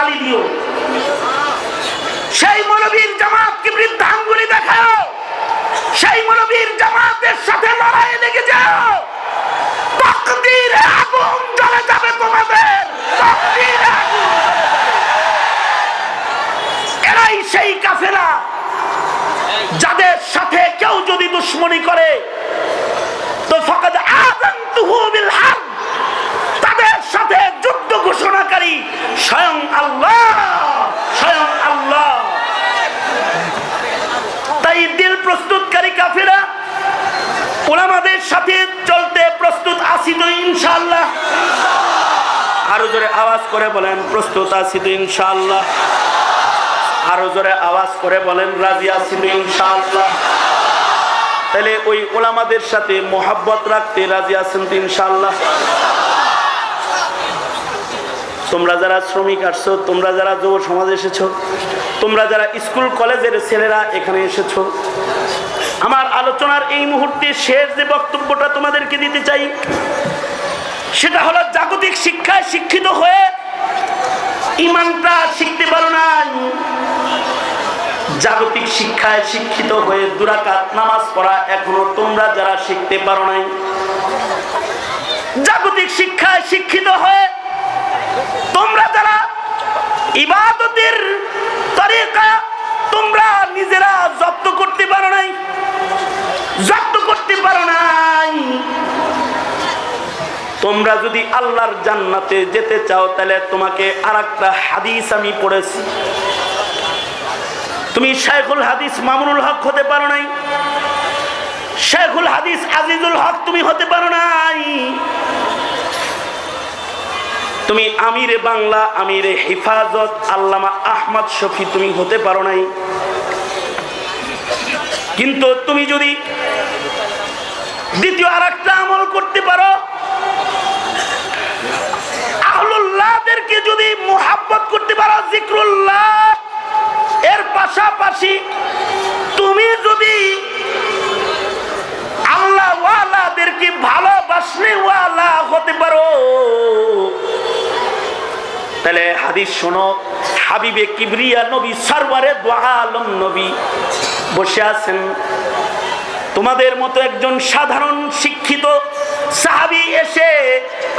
গালি দিও। সেই মৌলবীর জামাতকে বৃদ্ধাঙ্গুলি দেখাও। সেই মৌলবীর জামাতের সাথে লড়াই লেগে যাও। তোমাদের। যাদের সাথে কেউ যদি দুশ্মনী করে। তো ফকাদ আযানতুহু বিল হারব সাথে যুদ্ধ ঘোষণাকারী স্বয়ং আল্লাহ স্বয়ং আল্লাহ। তাই দিল প্রস্তুতকারী কাফেরা, ওলামাদের সাথে চলতে প্রস্তুত আছি তো ইনশাআল্লাহ। আরও জোরে আওয়াজ করে বলেন, প্রস্তুত আছি তো ইনশাআল্লাহ। আরও জোরে আওয়াজ করে বলেন, রাজি আছি তো ইনশাআল্লাহ। তাহলে ওই ওলামাদের সাথে মোহাব্বত রাখতে রাজি আছেন তো ইনশাআল্লাহ। তোমরা যারা শ্রমিক আসছো, তোমরা যারা যুব সমাজ এসেছ, তোমরা যারা স্কুল, কলেজের ছেলেরা এখানে এসেছ, আমার আলোচনার এই মুহূর্তে শেষ যে বক্তব্যটা তোমাদেরকে দিতে চাই, সেটা হলো জাগতিক শিক্ষায় শিক্ষিত হয়ে ইমানটা শিখতে পারো না জাগতিক শিক্ষায় শিক্ষিত হয়ে দুরাকাত নামাজ পড়া এখনও তোমরা যারা শিখতে পারো নাই। জাগতিক শিক্ষায় শিক্ষিত হয়ে ইবাদতের তরিকা তোমরা নিজেরা জব্দ করতে পারো নাই। জব্দ করতে পারো নাই। তোমরা যদি আল্লাহর জান্নাতে যেতে চাও, তাহলে তোমাকে আর একটা হাদিস আমি পড়েছি। তুমি শেখুল হাদিস মামুনুল হক হতে পারো নাই। শেখুল হাদিস আজিজুল হক তুমি হতে পারো নাই। তুমি আমিরে বাংলা, আমিরে হেফাজত, আল্লামা আহমদ শফি তুমি হতে পারো নাই। কিন্তু তুমি যদি দ্বিতীয় আর একটা আমল করতে পারো, আহলুল্লাহদেরকে যদি মোহাব্বত করতে পারো, জিক্রুল্লাহ, এর পাশাপাশি তুমি হাদিস শোনো। হাবিবে কিবরিয়া নবী, সরওয়ারে দোয়ালম নবী। বসে আছেন। তোমাদের মতো একজন সাধারণ শিক্ষিত এসে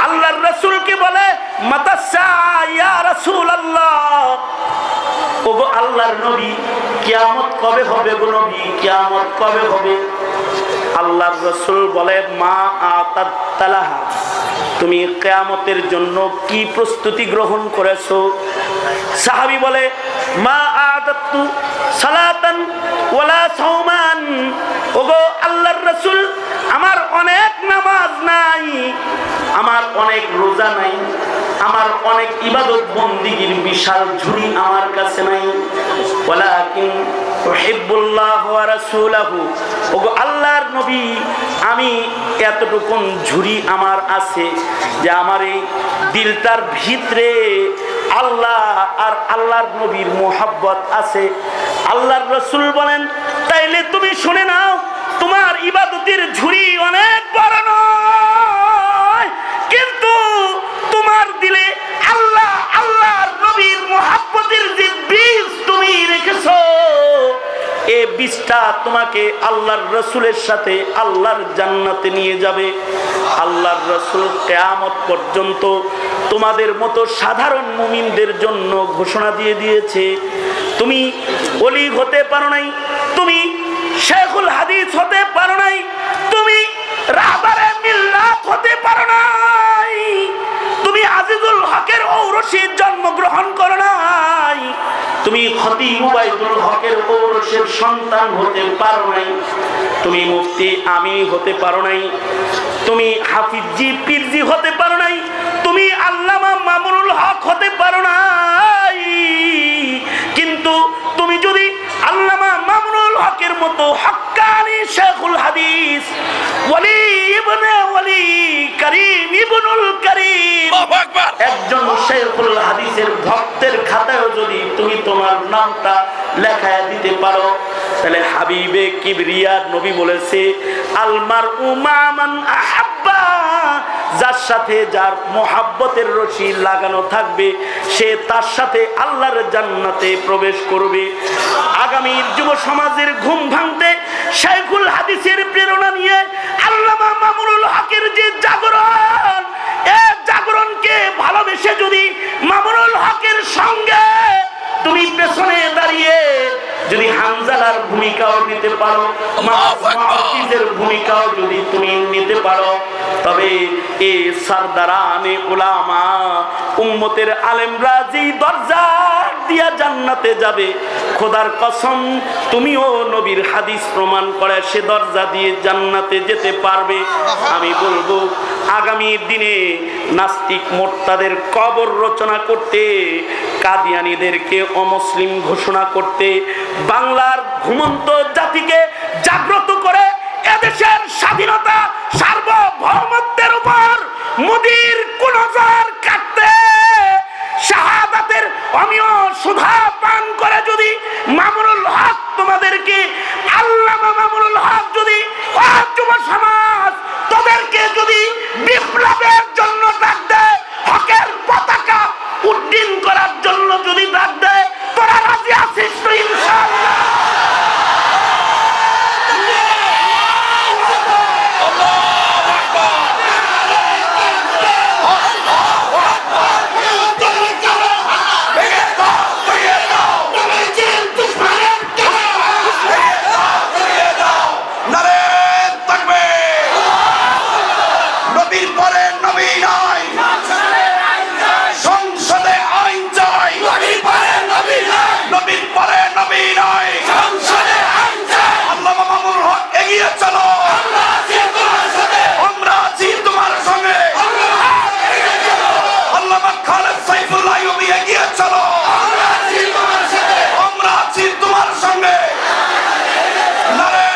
আল্লাহর রসুলকে বলে আল্লাহ আল্লাহর নবী, কিয়ামত কবে হবে গো নবী? কিয়ামত কবে হবে? আল্লাহর রসুল বলে, মা আতালাহা তুমি কেয়ামতের জন্য কি প্রস্তুতি গ্রহণ করেছ? সাহাবি বলে, মা আদাত্তু সালাতান ওয়ালা সাওমান। ওগো আল্লাহর রসুল, আমার অনেক নামাজ নাই, আমার অনেক রোজা নাই, আমার অনেক ইবাদত বন্দিগির বিশাল ঝুড়ি আমার কাছে নাই। ওয়ালাকিন আল্লাহর নবী, আমি এতটুকুন ঝুড়ি আমার আছে যে আমার এই দিলটার ভিতরে আল্লাহ আর আল্লাহর নবীর মোহাব্বত আছে। আল্লাহর রসুল বলেন, তাইলে তুমি শুনে নাও, তোমার ইবাদতের ঝুড়ি অনেক বড় নয়, কিন্তু তোমার দিলে আল্লাহ, আল্লাহর নবীর মোহাব্বতের যে বীজ তুমি রেখেছো এ বীজটা তোমাকে আল্লাহর রসুলের সাথে আল্লাহর জান্নাতে নিয়ে যাবে। আল্লাহর রসুল কেয়ামত পর্যন্ত তোমাদের মতো সাধারণ মুমিনদের জন্য ঘোষণা দিয়ে দিয়েছে। তুমি অলি হতে পারো নাই, তুমি শেখুল হাদিস হতে পারো নাই, তুমি রাবারে মিল্লাত হতে পারো নাই, তুমি আজিজুল হকের ঔরসির জন্মগ্রহণ করো তুমি খতি উবাইদুল হকের ঔরসের সন্তান হতে পারো নাই। তুমি মুফতি আমি হতে পারো নাই। তুমি হাফিজি পিরজি হতে পারো নাই। তুমি আল্লামা মামুনুল হক হতে পারো নাই। কিন্তু তুমি যদি আল্লামা মামুনুল হকের মতো হক্কানি শেখুল হাদিস ওয়ালি ইবনে ওয়ালি করিম ইবনুল করিম একজন শেখুল হাদিসের ভক্তের খাতায়ও যদি তুমি তোমার নামটা লেখায় দিতে পারো, তাহলে হাবিবে কিবরিয়া নবী বলেছে, আলমার উমামান যার সাথে যার রশি লাগানো থাকবে, সে তার সাথে আল্লাহর জান্নাতে প্রবেশ করবে। আগামীর যুব সমাজের ঘুম ভাঙতে শেখুল হাদিসের প্রেরণা নিয়ে আল্লামা হকের যে জাগরণ জাগরণকে ভালোবেসে যদি মামুনুল হকের সঙ্গে তুমি পেছনে দাঁড়িয়ে যদি হামজালার ভূমিকাও নিতে পারো মাহফিজের ভূমিকাও যদি তুমি নিতে পারো তবে এ সারদারানে উলামা উম্মতের আলেমরা যেই দরজা দিয়া জান্নাতে যাবে খোদার কসম তুমিও নবীর হাদিস প্রমাণ করে সে দরজা দিয়ে জান্নাতে যেতে পারবে। আমি বলব আগামী দিনে নাস্তিক মোর্তাদের কবর রচনা করতে, কাদিয়ানিদেরকে অমুসলিম ঘোষণা করতে, বাংলার ঘুমন্ত জাতিকে জাগ্রত করে এদেশের স্বাধীনতা, সার্বভৌমত্বের উপর মোদির কুনজর কাটতে শাহাদাতের অমিয় সুধা পান করে যদি মামুনুল হক তোমাদেরকে আল্লামা মামুনুল হক যদি ও যুব সমাজ তোদেরকে যদি বিপ্লবের জন্য ডাক দেয় হকের পতাকা উড্ডীন করার জন্য যদি ডাক দেয় তোরা রাজি আছিস তো ইনশাআল্লাহ নারে থাকবে নবীর পরে নবী নাই সংসদে আইন চাই নবীর পরে নবী নাই আল্লামা মামুনুল হক এগিয়ে চলো আমরা আছি তোমার সঙ্গে আল্লামা খালেদ সাইফুল্লাহ ইউবি এগিয়ে চলো আমরা আছি তোমার সঙ্গে নারে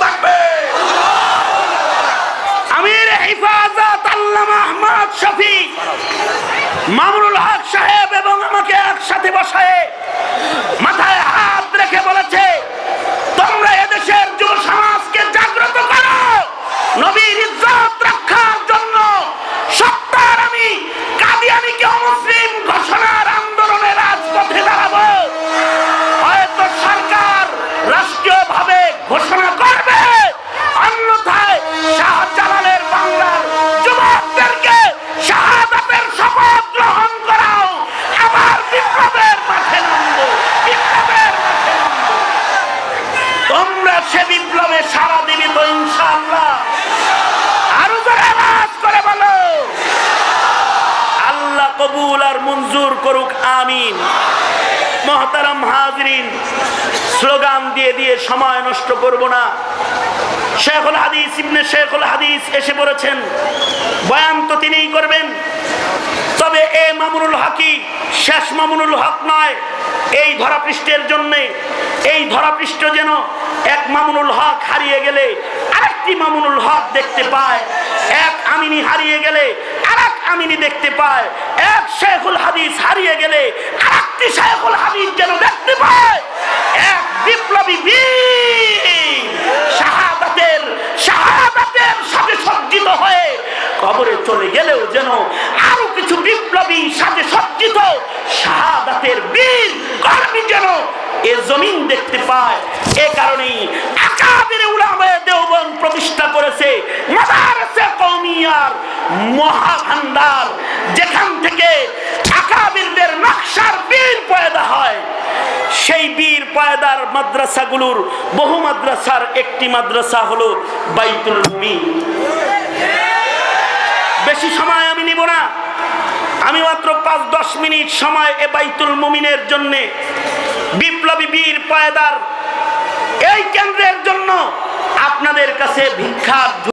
থাকবে আমির হিফাজত আল্লামা আহমদ শফি মামুনুল হক সাহেব এবং আমাকে একসাথে বসায় মাথায় গ্রহণ করাও। আবার বিপ্লবের মাঠে নামবো। বিপ্লবের তোমরা সে বিপ্লবে সারা দিবি তো ইনশাআল্লাহ। কবুল আর মঞ্জুর করুক, আমিন। মহতারাম হাজরিন, স্লোগান দিয়ে দিয়ে সময় নষ্ট করব না। শেখুল হাদিস, ইবনে শেখুল হাদিস এসে পড়েছেন বয়ান তো তিনিই করবেন। মামুনুল হকি, শেষ মামুনুল হক নয়। এই ধরাপৃষ্ঠের জন্যে, এই ধরাপৃষ্ঠ যেন এক মামুনুল হক হারিয়ে গেলে আরেকটি মামুনুল হক দেখতে পায়। এক আমিনী হারিয়ে গেলে আরেক আমিনী দেখতে পায়। এক শেখুল হাদিস হারিয়ে গেলে আরেকটি শেখুল হাদিস যেন দেখতে পায়। এক বিপ্লবী বীর শাহাদাতের সাথে সজ্জিত হয়ে কবরে চলে গেলেও যেন কিছু বিপ্লবী সাথে সজ্জিত শাহাদাতের বীর কর্মী যেন এ জমিন দেখতে পায়। এ কারণেই আকাবির উলামায়ে দেওবন্দ প্রতিষ্ঠা করেছে মাদারসে কওমিয়ার মহাভান্ডার, যেখান থেকে আকাবিরদের নকশার বীর পয়দা হয়। সেই বীর পয়দার মাদ্রাসাগুলোর বহু মাদ্রাসার একটি মাদ্রাসা হলো বাইতুল মুমিন বেশি সময় আমি নিব না। আমি মাত্র পাঁচ, দশ মিনিট সময় এ বাইতুল মুমিনের জন্যে বিপ্লবী বীর পায়দার এই কেন্দ্রের জন্য আপনাদের কাছে ভিক্ষার